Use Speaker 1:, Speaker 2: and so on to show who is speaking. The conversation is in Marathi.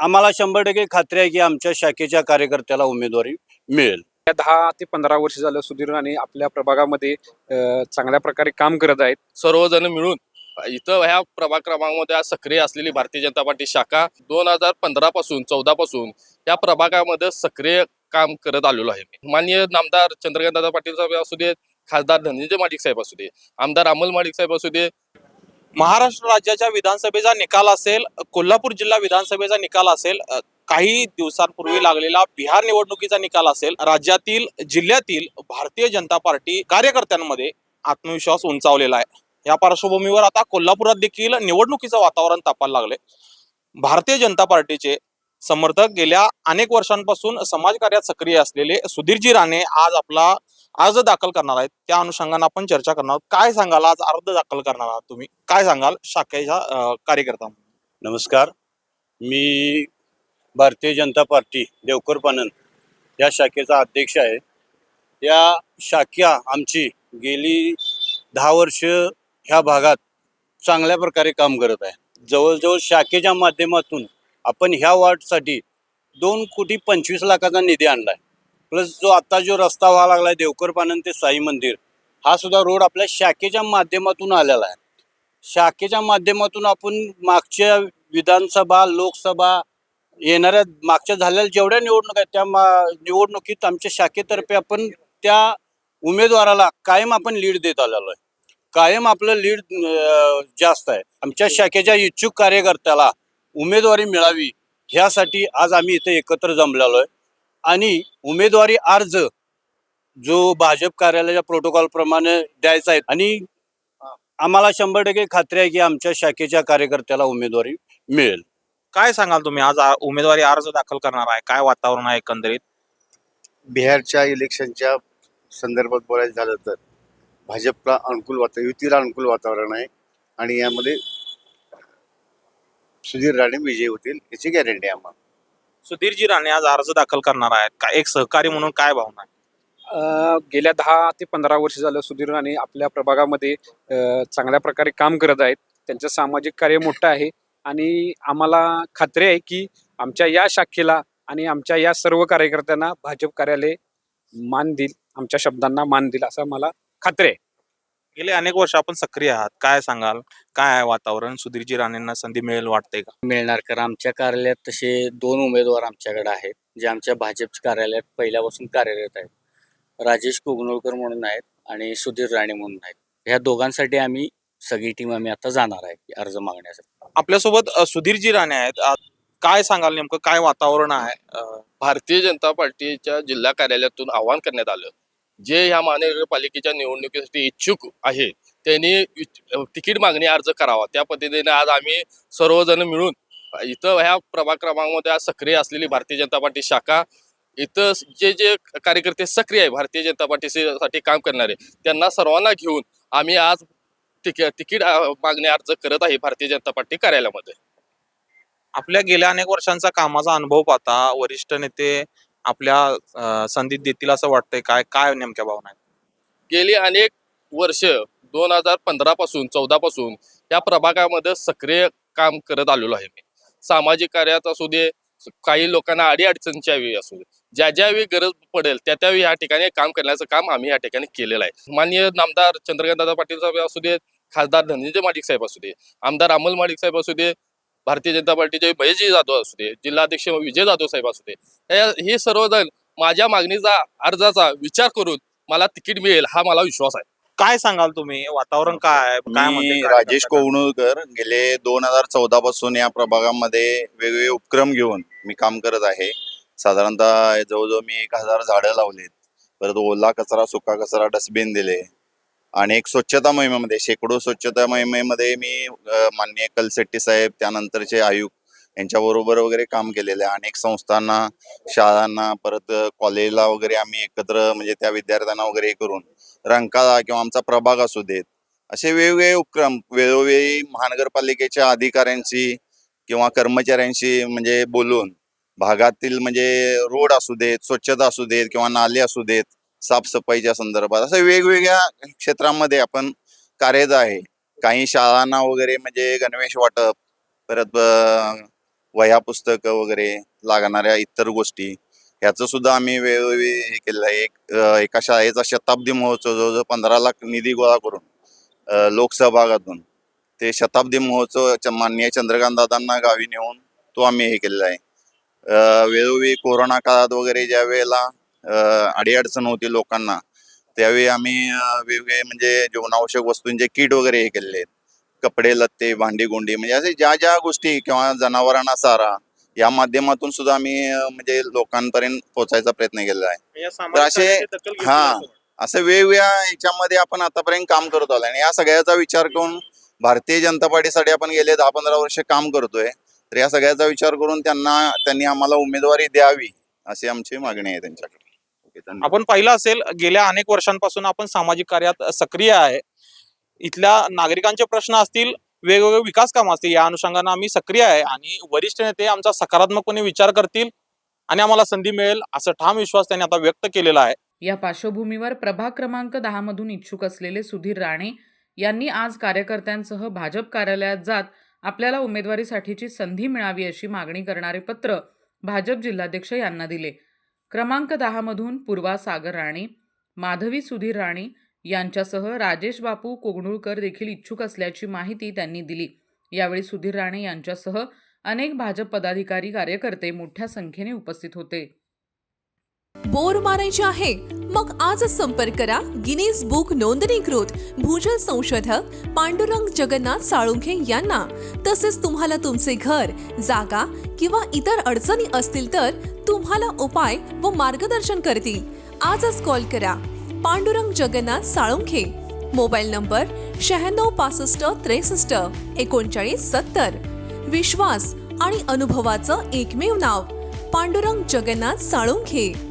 Speaker 1: आम्हाला शंभर टक्के खात्री आहे की आमच्या शाखेच्या कार्यकर्त्याला उमेदवारी मिळेल.
Speaker 2: या दहा ते पंधरा वर्ष झालं सुधीर राणे आपल्या प्रभागामध्ये अ, चांगल्या प्रकारे काम करत आहेत.
Speaker 3: सर्वजण मिळून इथं ह्या प्रभाग क्रमांकामध्ये आज सक्रिय असलेली भारतीय जनता पार्टी शाखा दोन हजार पंधरा पासून चौदा पासून या प्रभागामध्ये सक्रिय काम करत आलेलो आहे. मी माननीय नामदार चंद्रकांत दादा पाटील साहेब असू दे खासदार धनंजय माडिक साहेब असू दे आमदार अमल माडिक साहेब असू दे
Speaker 4: महाराष्ट्र राज्याच्या विधानसभेचा निकाल असेल कोल्हापूर जिल्हा विधानसभेचा निकाल असेल काही दिवसांपूर्वी लागलेला बिहार निवडणुकीचा निकाल असेल राज्यातील जिल्ह्यातील भारतीय जनता पार्टी कार्यकर्त्यांमध्ये आत्मविश्वास उंचावलेला आहे. या पार्श्वभूमीवर आता कोल्हापुरात देखील निवडणुकीचं वातावरण तापायला लागले भारतीय जनता पार्टीचे समर्थक गेल्या अनेक वर्षांपासून समाजकार्यात सक्रिय असलेले सुधीरजी राणे आज आपला अर्ज दाखल करणार आहेत त्या अनुषंगाने आपण चर्चा करणार आहोत. काय सांगाल? आज अर्ज दाखल करणार आहात तुम्ही. काय सांगाल शाखेच्या कार्यकर्ता
Speaker 1: नमस्कार. मी भारतीय जनता पार्टी देवकर पानन या शाखेचा अध्यक्ष आहे. या शाखा आमची गेली दहा वर्ष ह्या भागात चांगल्या प्रकारे काम करत आहे. जवळजवळ शाखेच्या माध्यमातून आपण ह्या वार्डसाठी दोन कोटी पंचवीस लाखाचा निधी आणलाय. प्लस जो आता जो रस्ता व्हावा लागलाय देवकर पानन ते साई मंदिर हा सुद्धा रोड आपल्या शाखेच्या माध्यमातून आलेला आहे. शाखेच्या माध्यमातून आपण मागच्या विधानसभा लोकसभा येणाऱ्या मागच्या झालेल्या जेवढ्या निवडणुका आहेत त्या मा- निवडणुकीत आमच्या शाखेतर्फे आपण त्या उमेदवाराला कायम आपण लीड देत आलेलो आहे. कायम आपलं लीड जास्त आहे. आमच्या शाखेच्या इच्छुक कार्यकर्त्याला उमेदवारी मिळावी ह्यासाठी आज आम्ही इथे एकत्र जमलेलो आहे. आणि उमेदवारी अर्ज जो भाजप कार्यालयाच्या प्रोटोकॉल प्रमाणे द्यायचा आहे. आणि आम्हाला शंभर टक्के खात्री आहे की आमच्या शाखेच्या कार्यकर्त्याला उमेदवारी मिळेल.
Speaker 4: काय सांगाल तुम्ही? आज आ- उमेदवारी अर्ज दाखल करणार आहे. काय वातावरण आहे एकंदरीत?
Speaker 5: बिहारच्या इलेक्शनच्या संदर्भात बोलायचं झालं तर भाजपला अनुकूल वातावरण युतीला अनुकूल वातावरण आहे. आणि यामध्ये सुधीर राणे विजयी होतील याची गॅरंटी आहे आम्हाला.
Speaker 4: सुधीरजी राणे आज अर्ज दाखल करणार आहेत. का एक सहकारी म्हणून काय भावना आहे?
Speaker 2: अ, गेल्या दहा ते पंधरा वर्ष झालं सुधीर राणे आपल्या प्रभागामध्ये अ, चांगल्या प्रकारे काम करत आहेत. त्यांचं सामाजिक कार्य मोठं आहे आणि आम्हाला खात्री आहे की आमच्या या शाखेला आणि आमच्या या सर्व कार्यकर्त्यांना भाजप कार्यालय मान देईल आमच्या शब्दांना मान देईल असं मला खात्री आहे.
Speaker 4: गेले अनेक वर्ष आपण सक्रिय आहात. काय सांगाल? काय आहे वातावरण? सुधीरजी राणेंना संधी मिळेल वाटतंय का?
Speaker 6: मिळणार कारण आमच्या कार्यालयात तसे दोन उमेदवार आमच्याकडे आहेत जे आमच्या भाजपच्या कार्यालयात पहिल्यापासून कार्यरत आहेत. राजेश कुगनोळकर म्हणून आहेत आणि सुधीर राणे म्हणून आहेत. ह्या दोघांसाठी आम्ही सगळी टीम आम्ही आता जाणार आहे अर्ज मागण्यासाठी.
Speaker 4: आपल्यासोबत सुधीरजी राणे आहेत. काय सांगाल नेमकं? काय वातावरण आहे?
Speaker 3: भारतीय जनता पार्टीच्या जिल्हा कार्यालयातून आवाहन करण्यात आलं. जे ह्या महानगरपालिकेच्या निवडणुकीसाठी इच्छुक आहेत त्यांनी तिकीट मागणी अर्ज करावा. त्या पद्धतीने आज आम्ही सर्वजण मिळून इथं ह्या प्रभाग क्रमांकामध्ये आज सक्रिय असलेली भारतीय जनता पार्टी शाखा इथं जे जे कार्यकर्ते सक्रिय आहे भारतीय जनता पार्टीसाठी काम करणारे त्यांना सर्वांना घेऊन आम्ही आज तिकीट तिकीट मागणी अर्ज करत आहे भारतीय जनता पार्टी कार्यालयामध्ये.
Speaker 4: आपल्या गेल्या अनेक वर्षांचा कामाचा अनुभव पाहता वरिष्ठ नेते आपल्या संधीत देतील असं वाटतंय? काय काय नेमक्या भावना आहेत?
Speaker 3: गेली अनेक वर्ष दोन हजार पंधरा पासून चौदा पासून या प्रभागामध्ये सक्रिय काम करत आलेलो आहे मी. सामाजिक कार्यात असू दे काही लोकांना अडीअडचणच्या वेळी असू दे ज्या ज्यावेळी गरज पडेल त्या त्यावेळी या ठिकाणी काम करण्याचं काम आम्ही या ठिकाणी केलेलं आहे. माननीय नामदार चंद्रकांत दादा पाटील साहेब असू दे खासदार धनंजय माडिक साहेब असू दे आमदार अमल माडिक साहेब असू दे भारतीय जनता पार्टीचे भयजी जाधव असू दे जिल्हाध्यक्ष विजय जाधव साहेब असू दे हे- सर्वजण माझ्या मागणीचा अर्जाचा विचार करून मला तिकीट मिळेल हा मला विश्वास आहे.
Speaker 4: काय सांगाल तुम्ही? वातावरण काय आहे? काय
Speaker 7: राजेश? कोवणूरकर गेले दोन हजार चौदा पासून या प्रभागामध्ये वेगवेगळे उपक्रम घेऊन मी काम करत आहे. साधारणतः जवळजवळ मी एक हजार झाडं लावलेत. परत ओला कचरा सुका कचरा डस्टबिन दिले. आणि एक स्वच्छता मोहिमेमध्ये शेकडो स्वच्छता मोहिमेमध्ये मी अ, माननीय कलसेट्टी साहेब त्यानंतरचे आयुक्त यांच्याबरोबर वगैरे काम केलेलं आहे. अनेक संस्थांना शाळांना परत कॉलेजला वगैरे आम्ही एकत्र म्हणजे त्या विद्यार्थ्यांना वगैरे करून रंकाळा किंवा आमचा प्रभाग असू देत असे वेगवेगळे उपक्रम वेळोवेळी महानगरपालिकेच्या अधिकाऱ्यांशी किंवा कर्मचाऱ्यांशी म्हणजे बोलून भागातील म्हणजे रोड असू देत स्वच्छता असू देत किंवा नाले असू देत साफसफाईच्या संदर्भात. असं वेगवेगळ्या क्षेत्रामध्ये आपण कार्यरत आहे. काही शाळांना वगैरे म्हणजे गणवेश वाटप परत वह्या पुस्तकं वगैरे लागणाऱ्या इतर गोष्टी ह्याचं सुद्धा आम्ही वेळोवेळी हे केलेलं आहे. एक एका शाळेचा शताब्दी महोत्सव जवळजवळ पंधरा लाख निधी गोळा करून लोकसहभागातून ते शताब्दी महोत्सव च- माननीय चंद्रकांत दादांना गावी नेऊन तो आम्ही हे केलेला आहे. वेळोवेळी कोरोना काळात वगैरे ज्या वेळेला अडीअडचण होती लोकांना. त्यावेळी आम्ही वेगवेगळे म्हणजे जीवनावश्यक वस्तूंचे किट वगैरे हे केलेले आहेत. कपडे लत्ते भांडी गोंडी म्हणजे असे ज्या ज्या गोष्टी किंवा जनावरांना चारा या माध्यमातून सुद्धा आम्ही म्हणजे लोकांपर्यंत पोहोचायचा प्रयत्न केलेला आहे. तर असे- हा.
Speaker 4: असं
Speaker 7: वेगवेगळ्या ह्याच्यामध्ये आपण आतापर्यंत काम करत आलो आणि या सगळ्याचा विचार करून भारतीय जनता पार्टीसाठी आपण गेले दहा पंधरा वर्ष काम करतोय. तर या सगळ्याचा विचार करून त्यांना त्यांनी आम्हाला उमेदवारी द्यावी अशी आमची मागणी आहे त्यांच्याकडे. धन्यवाद.
Speaker 4: आपण पाहिलं असेल गेल्या अनेक वर्षांपासून आपण सामाजिक कार्यात सक्रिय आहे. इथल्या नागरिकांचे प्रश्न असतील वेगवेगळे विकास कामं असतील या अनुषंगाने आम्ही सक्रिय आहे आणि वरिष्ठ नेते आमचा सकारात्मकपणे विचार करतील आणि आम्हाला संधी मिळेल असं ठाम विश्वास त्यांनी आता व्यक्त केलेला आहे.
Speaker 8: या पार्श्वभूमीवर प्रभाग क्रमांक दहा मधून इच्छुक असलेले सुधीर राणे यांनी आज कार्यकर्त्यांसह भाजप कार्यालयात जात आपल्याला उमेदवारीसाठीची संधी मिळावी अशी मागणी करणारे पत्र भाजप जिल्हाध्यक्ष यांना दिले. क्रमांक दहा मधून पूर्वा सागर राणे माधवी सुधीर राणे यांच्यासह राजेश बापू कोगणुळकर देखील इच्छुक असल्याची माहिती त्यांनी दिली. यावेळी सुधीर राणे यांच्यासह अनेक भाजप पदाधिकारी कार्यकर्ते मोठ्या संख्येने उपस्थित होते.
Speaker 9: बोर मारायचे आहे? मग आजच संपर्क करा गिनीज बुक नोंदणीकृत भूजल संशोधक पांडुरंग जगन्नाथ साळुंखे यांना. तसेच तुम्हाला तुमचे घर जागा किंवा इतर अडचणी असतील तर तुम्हाला उपाय व मार्गदर्शन करतील. आजच कॉल करा. पांडुरंग जगन्नाथ साळुंखे. मोबाईल नंबर शहाण्णव पासष्ट त्रेसष्ट एकोणचाळीस सत्तर. विश्वास आणि अनुभवाचं एकमेव नाव पांडुरंग जगन्नाथ साळुंखे.